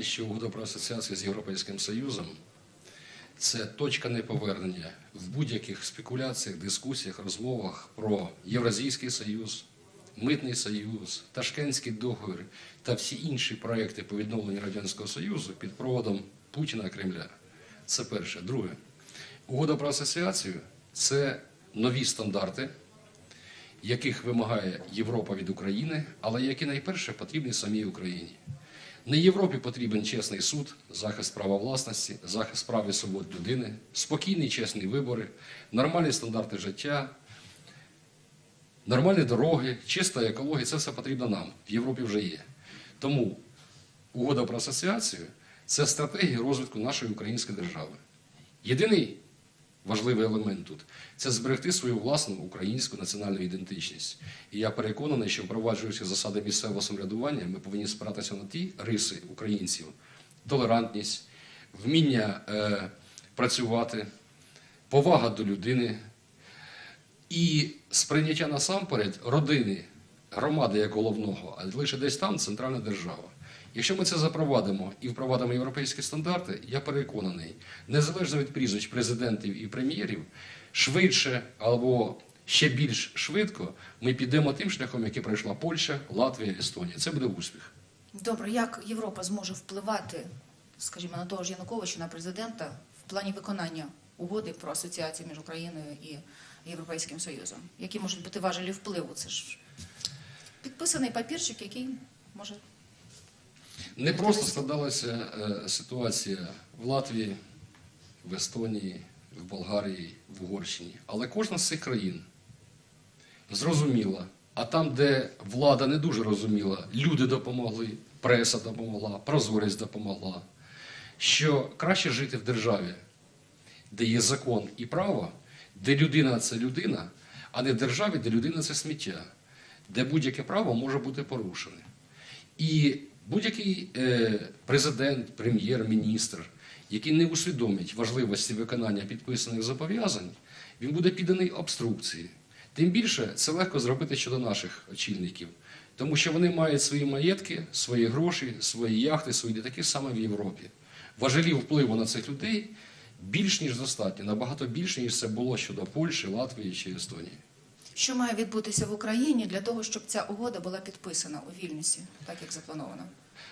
що угода про асоціацію з Європейським Союзом це точка неповернення в будь-яких спекуляціях, дискусіях, розмовах про Євразійський Союз, Митний Союз, Ташкентський договір та всі інші проекти по відновленню Радянського Союзу під проводом Путіна Кремля. Це перше. Друге, угода про асоціацію це нові стандарти, яких вимагає Європа від України, але які найперше потрібні самій Україні. Не Європі потрібен чесний суд, захист права власності, захист прав і свобод людини, спокійні чесні вибори, нормальні стандарти життя, нормальні дороги, чиста екологія це все потрібно нам. В Європі вже є. Тому угода про асоціацію це стратегія розвитку нашої української держави. Єдиний важливий елемент тут це зберегти свою власну українську національну ідентичність. І я переконаний, що впроваджуючи засади місцевого самоврядування, ми повинні спиратися на ті риси українців: толерантність, вміння е, працювати, повага до людини і сприйняття насамперед родини, громади як головного, а лише десь там центральна держава. Якщо ми це запровадимо і впровадимо європейські стандарти, я переконаний, незалежно від прізвищ президентів і прем'єрів, швидше або ще більш швидко ми підемо тим шляхом, який пройшла Польща, Латвія, Естонія. Це буде успіх. Добре, як Європа зможе впливати, скажімо, на того ж Януковича, на президента в плані виконання угоди про асоціацію між Україною і Європейським Союзом? Які можуть бути важелі впливу? Це ж підписаний папірчик, який може Не просто складалася е, ситуація в Латвії, в Естонії, в Болгарії, в Угорщині. Але кожна з цих країн зрозуміла, а там, де влада не дуже розуміла, люди допомогли, преса допомогла, прозорість допомогла, що краще жити в державі, де є закон і право, де людина це людина, а не в державі, де людина це сміття, де будь-яке право може бути порушене. І будь-який е, президент, прем'єр-міністр, який не усвідомить важливості виконання підписаних зобов'язань, він буде підданий обструкції. Тим більше це легко зробити щодо наших очільників, тому що вони мають свої маєтки, свої гроші, свої яхти, свої літаки саме в Європі. Важелів впливу на цих людей більш ніж достатньо, набагато більше, ніж це було щодо Польщі, Латвії чи Естонії. Що має відбутися в Україні для того, щоб ця угода була підписана у Вільнюсі, так як заплановано?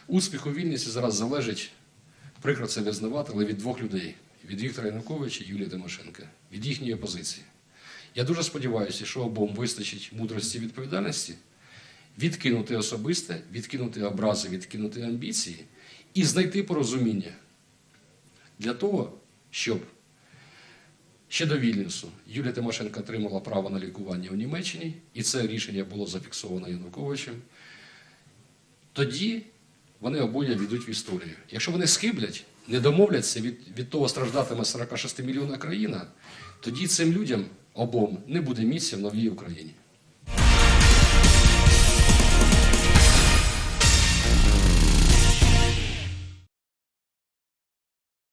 Успіх у Вільнюсі зараз залежить, прикро це визнавати, але від двох людей: від Віктора Януковича і Юлії Тимошенка, від їхньої позиції. Я дуже сподіваюся, що обом вистачить мудрості і відповідальності відкинути особисте, відкинути образи, відкинути амбіції і знайти порозуміння для того, щоб ще до Вільнюсу Юлія Тимошенко отримала право на лікування у Німеччині, і це рішення було зафіксовано Януковичем. Тоді вони обоє війдуть в історію. Якщо вони схиблять, не домовляться, від, від того страждатиме 46 мільйонна країна, тоді цим людям обом не буде місця в новій Україні.